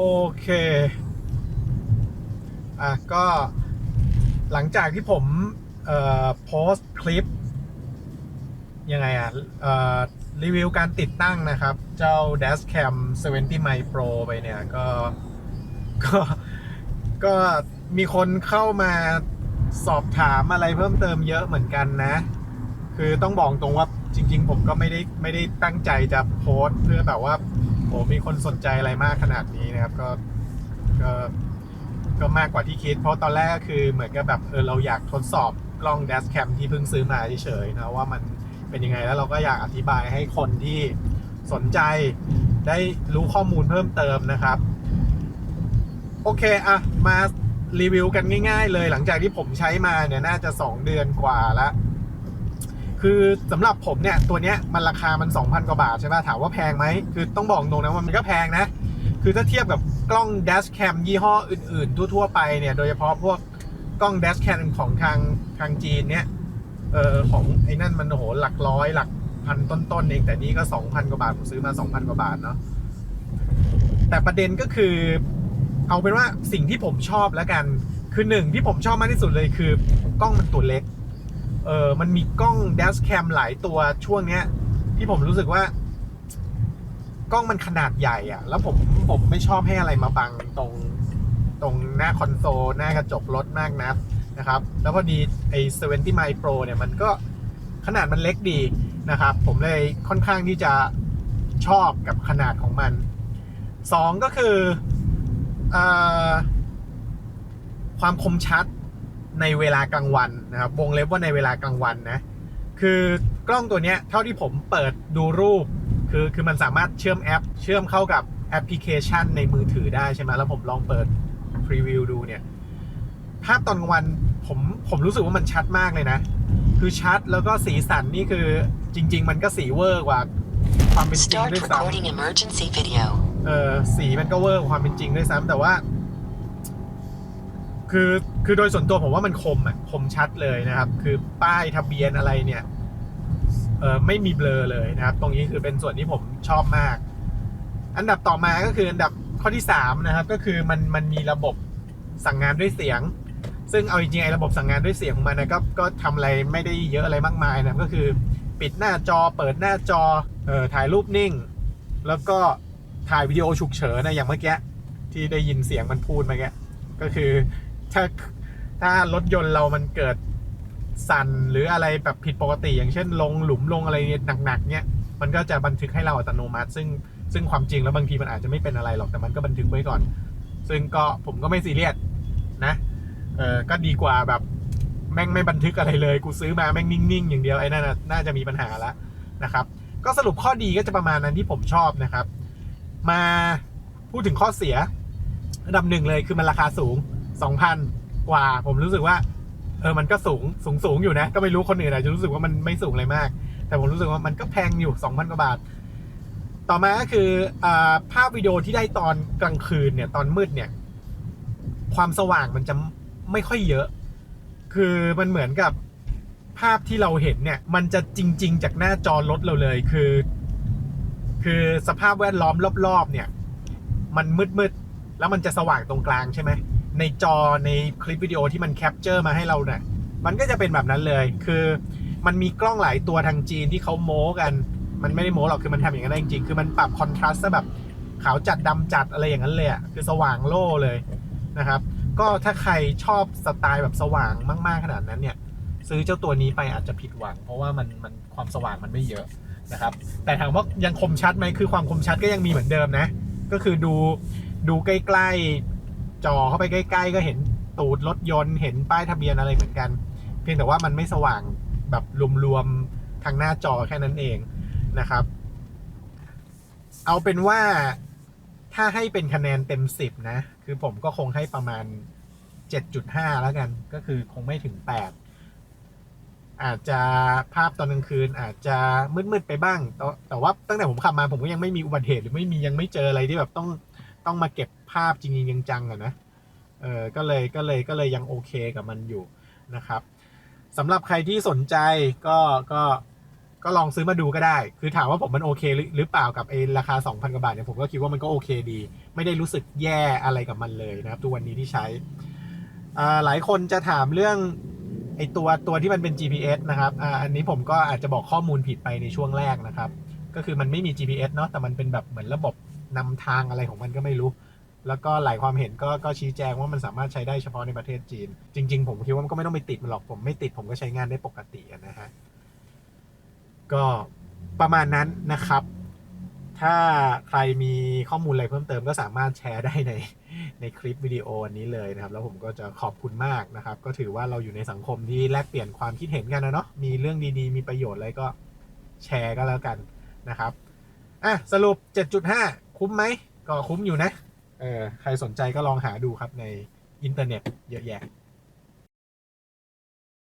โอเค อะ ก็หลังจากที่ผมเอ่อโพสต์คลิป ยังไงอะเอ่อรีวิวการติดตั้งนะครับ เจ้า Dashcam 70 m i Pro ไปเนี่ยก็ก็ก็มีคนเข้ามาสอบถามอะไรเพิ่มเติมเยอะเหมือนกันนะ คือต้องบอกตรงว่าจริง ๆ ผมก็ไม่ได้ไม่ได้ตั้งใจจะโพสเพื่อแบบว่า โอ้มีคนสนใจอะไรมากขนาดนี้นะครับ ก็ก็ก็มากกว่าที่คิด เพราะตอนแรกก็คือเหมือนกับแบบเออเราอยากทดสอบกล้อง Dashcam ที่เพิ่งซื้อมาเฉยๆนะว่ามันเป็นยังไงแล้วเราก็อยากอธิบายให้คนที่สนใจได้รู้ข้อมูลเพิ่มเติมนะครับ โอเคอะมารีวิวกันง่ายๆเลยหลังจากที่ผมใช้มาเนี่ยน่าจะ 2 เดือนกว่าแล้ว คือสำหรับผมเนี่ยตัวเนี้ยมันราคามัน 2,000 กว่าบาทใช่ไหมถามว่าแพงไหมคือต้องบอกตรงนะมันก็แพงนะ คือถ้าเทียบกับกล้อง dash cam ยี่ห้ออื่น ๆ ทั่วๆไปเนี่ยโดยเฉพาะพวกกล้อง dash cam ของทางทางจีนเนี่ยเออของไอ้นั่นมันโอ้โหหลักร้อยหลักพันต้นๆเองแต่นี่ก็ 2,000 กว่าบาท ผมซื้อมา 2,000 กว่าบาทเนาะแต่ประเด็นก็คือ เอาเป็นว่าสิ่งที่ผมชอบแล้วกัน คือหนึ่งที่ผมชอบมากที่สุดเลยคือกล้องมันตัวเล็ก เออมันมีกล้อง dash cam หลายตัวช่วงเนี้ย ที่ผมรู้สึกว่า กล้องมันขนาดใหญ่อะแล้วผมผมไม่ชอบให้อะไรมาบังตรงตรงหน้าคอนโซลหน้ากระจกรถมากนักนะครับ แล้วพอดีไอ้70 mic pro เนี่ยมันก็ขนาดมันเล็กดีนะครับ ผมเลยค่อนข้างที่จะชอบกับขนาดของมันสองก็คืออความคมชัด ในเวลากลางวันนะครับวงเล็บว่าในเวลากลางวันนะคือกล้องตัวเนี้ยเท่าที่ผมเปิดดูรูป คือคือมันสามารถเชื่อมแอป เชื่อมเข้ากับแอปพลิเคชันในมือถือได้ใช่ไหมแล้วผมลองเปิดพรีวิวดูเนี่ยภาพตอนกลางวันผมผมรู้สึกว่ามันชัดมากเลยนะ คือชัดแล้วก็สีสันนี่คือจริง ๆ มันก็สีเวอร์กว่าความเป็นจริง Start ด้วยซ้ำ recording emergency video. เออสีมันก็เวอร์กว่าความเป็นจริงด้วยซ้ำแต่ว่า คือ คือโดยส่วนตัวผมว่ามันคมอะคมชัดเลยนะครับ คือป้ายทะเบียนอะไรเนี่ยเออไม่มีเบลอเลยนะครับ ตรงนี้คือเป็นส่วนที่ผมชอบมาก อันดับต่อมาก็คืออันดับข้อที่สามนะครับ ก็คือมันมันมีระบบสั่งงานด้วยเสียง ซึ่งเอาจริงๆไอ้ระบบสั่งงานด้วยเสียงของมันนะก็ก็ทำอะไรไม่ได้เยอะอะไรมากมายนะก็คือปิดหน้าจอเปิดหน้าจอเออถ่ายรูปนิ่ง แล้วก็ถ่ายวิดีโอฉุกเฉินนะอย่างเมื่อกี้ที่ได้ยินเสียงมันพูดเมื่อกี้ก็คือถ้า ถ้ารถยนต์เรามันเกิดสั่นหรืออะไรแบบผิดปกติ อย่างเช่น ลงหลุมลงอะไรหนักๆเนี่ยมันก็จะบันทึกให้เราอัตโนมัติ ซึ่งซึ่งความจริงแล้วบางทีมันอาจจะไม่เป็นอะไรหรอกแต่มันก็บันทึกไว้ก่อน ซึ่งก็ผมก็ไม่ซีเรียสนะเออก็ดีกว่าแบบแม่งไม่บันทึกอะไรเลย กูซื้อมาแม่งนิ่งๆอย่างเดียวไอ้นั่นน่าจะมีปัญหาล้วนะครับ ก็สรุปข้อดีก็จะประมาณนั้นที่ผมชอบนะครับ มาพูดถึงข้อเสียอันดับหนึ่งเลยคือมันราคาสูง 2,000 กว่า ผมรู้สึกว่า เออมันก็สูงสูงสูงอยู่นะ ก็ไม่รู้คนอื่นอาจจะรู้สึกว่ามันไม่สูงอะไรมาก แต่ผมรู้สึกว่ามันก็แพงอยู่2,000กว่าบาท ต่อมาก็คืออภาพวิดีโอที่ได้ตอนกลางคืนเนี่ยตอนมืดเนี่ย ความสว่างมันจะไม่ค่อยเยอะ คือมันเหมือนกับภาพที่เราเห็นเนี่ย มันจะจริง ๆ จากหน้าจอรถเราเลยคือ คือสภาพแวดล้อมรอบๆ เนี่ย มันมืดๆแล้วมันจะสว่างตรงกลางใช่ไหม ในจอในคลิปวิดีโอที่มันแคปเจอร์มาให้เราเนี่ยมันก็จะเป็นแบบนั้นเลย คือมันมีกล้องหลายตัวทางจีนที่เขาโม้กัน มันไม่ได้โม้หรอกคือมันทำอย่างนั้นได้จริงๆ คือมันปรับคอนทราสต์แบบขาวจัดดำจัดอะไรอย่างนั้นเลยอะคือสว่างโล่เลยนะครับ ก็ถ้าใครชอบสไตล์แบบสว่างมากๆขนาดนั้นเนี่ย ซื้อเจ้าตัวนี้ไปอาจจะผิดหวัง เพราะว่ามันมันความสว่างมันไม่เยอะนะครับ แต่ถามว่ายังคมชัดไหมคือความคมชัดก็ยังมีเหมือนเดิมนะ ก็คือดูดูใกล้ๆ จอเข้าไปใกล้ ๆ ก็เห็นตูดรถยนต์เห็นป้ายทะเบียนอะไรเหมือนกัน เพียงแต่ว่ามันไม่สว่างแบบรวมๆทางหน้าจอแค่นั้นเองนะครับ เอาเป็นว่าถ้าให้เป็นคะแนนเต็มสิบนะ คือผมก็คงให้ประมาณ 7.5 แล้วกัน ก็คือคงไม่ถึง 8 อาจจะภาพตอนกลางคืน อาจจะมืดๆไปบ้าง แต่แต่ว่าตั้งแต่ผมขับมาผมก็ยังไม่มีอุบัติเหตุหรือไม่มียังไม่เจออะไรที่แบบต้อง ต้องมาเก็บภาพจริงๆจังๆอะนะเออก็เลยก็เลยก็เลยยังโอเคกับมันอยู่นะครับสำหรับใครที่สนใจก็ก็ก็ลองซื้อมาดูก็ได้ คือถามว่าผมมันโอเคหรือเปล่ากับไอ้ราคา 2,000 กว่าบาทเนี่ยผมก็คิดว่ามันก็โอเคดี ไม่ได้รู้สึกแย่อะไรกับมันเลยนะครับทุกวันนี้ที่ใช้อ่าหลายคนจะถามเรื่องไอ้ตัวตัวที่มันเป็น GPS นะครับอ่าอันนี้ผมก็อาจจะบอกข้อมูลผิดไปในช่วงแรกนะครับ ก็คือมันไม่มี GPS เนาะ แต่มันเป็นแบบเหมือนระบบ นำทางอะไรของมันก็ไม่รู้ แล้วก็หลายความเห็นก็ก็ชี้แจงว่ามันสามารถใช้ได้เฉพาะในประเทศจีน จริง ๆ ผมคิดว่ามันก็ไม่ต้องไปติดมันหรอกผมไม่ติดผมก็ใช้งานได้ปกตินะฮะก็ประมาณนั้นนะครับ ถ้าใครมีข้อมูลอะไรเพิ่มเติมก็สามารถแชร์ได้ในในคลิปวิดีโอนนี้เลยนะครับ แล้วผมก็จะขอบคุณมากนะครับ ก็ถือว่าเราอยู่ในสังคมที่แลกเปลี่ยนความคิดเห็นกันนะเนาะมีเรื่องดีๆ มีประโยชน์อะไรก็แชร์ก็แล้วกันนะครับอะสรุป 7.5 คุ้มไหมก็คุ้มอยู่นะเออใครสนใจก็ลองหาดูครับในอินเทอร์เน็ตเยอะแยะ